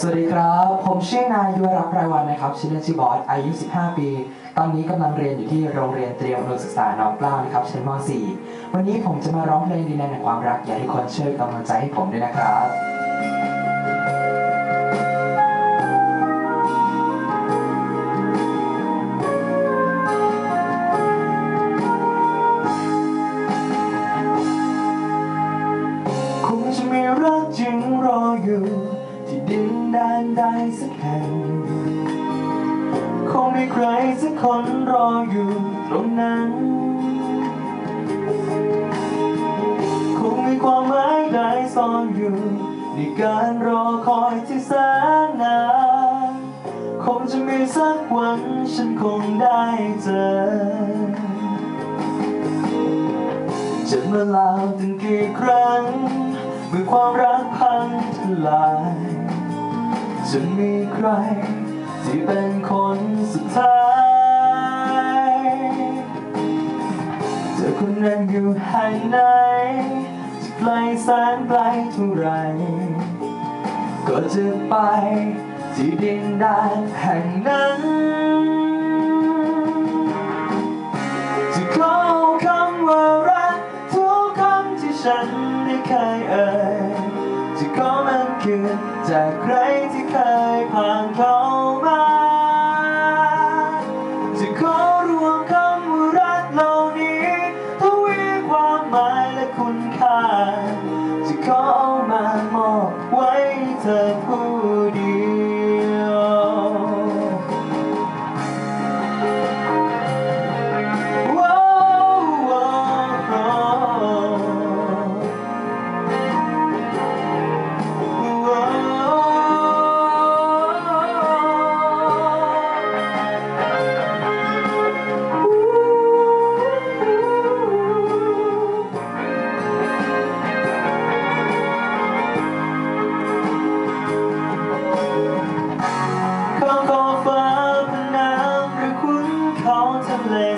สวัสดีครับ ผมชื่อนายยุวรักษ์รายวันนะครับ ชื่อเล่นชื่อบอส อายุ 15 ปี ตอนนี้กำลังเรียนอยู่ที่โรงเรียนเตรียมอุดมศึกษาน้องกล้านะครับ ชั้นม .4 วันนี้ผมจะมาร้องเพลงดินแนนแห่งความรัก อยากให้คนช่วยกำลังใจให้ผมด้วยนะครับ คงจะมีรักจริงรออยู่ ที่ดินแดนใดสักแห่งคงมีใครสักคนรออยู่ตรงนั้น คงมีความหมายใดซ่อนอยู่ในการรอคอยที่แสนนานคงจะมีสักวันฉันคงได้เจอจะมาลาถึงกี่ครั้ง มื่อความรักพังทลายจะมีใครที่เป็นคนสุดท้ายเธอคนนั้นอยู่ห่งไหนจะไกลแสนไกลเท่าไร ก็จะไปที่ดินแดนแห่งนั้น ฉันได้เคยเอ่ยจะขอมันคืนจากใครที่เคยผ่านเข้ามาจะขอรวมคำว่ารักเหล่านี้ทวีความหมายและคุณค่าจะขอ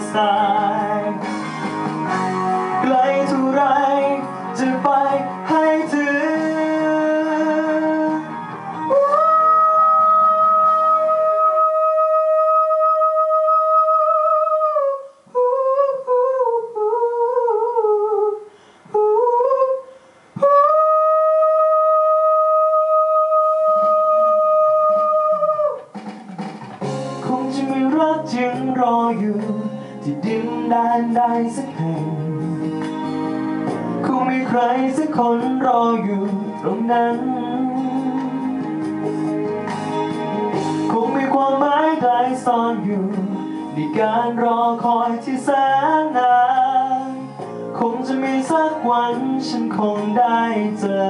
ะเลทรายไกลเท่าไรจะไปให้ถึงคงจะมีรักจริงรออยู่ ที่ดินแดนใดสักแห่งคงมีใครสักคนรออยู่ตรงนั้น คงมีความหมายใดซ่อนอยู่ในการรอคอยที่แสนนานคงจะมีสักวันฉันคงได้เจอ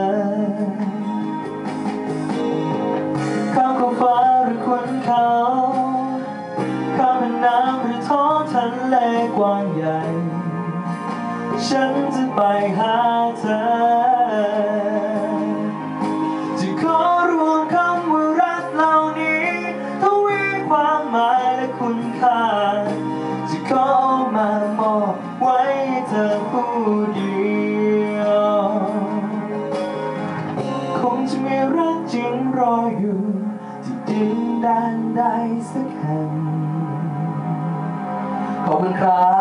ข้ามขอบฟ้าหรือขุนเขา กว้างใหญ่ ฉันจะไปหาเธอ จะขอรวมคำว่ารักเหล่านี้ทวีความหมายและคุณค่า ขอบคุณครับ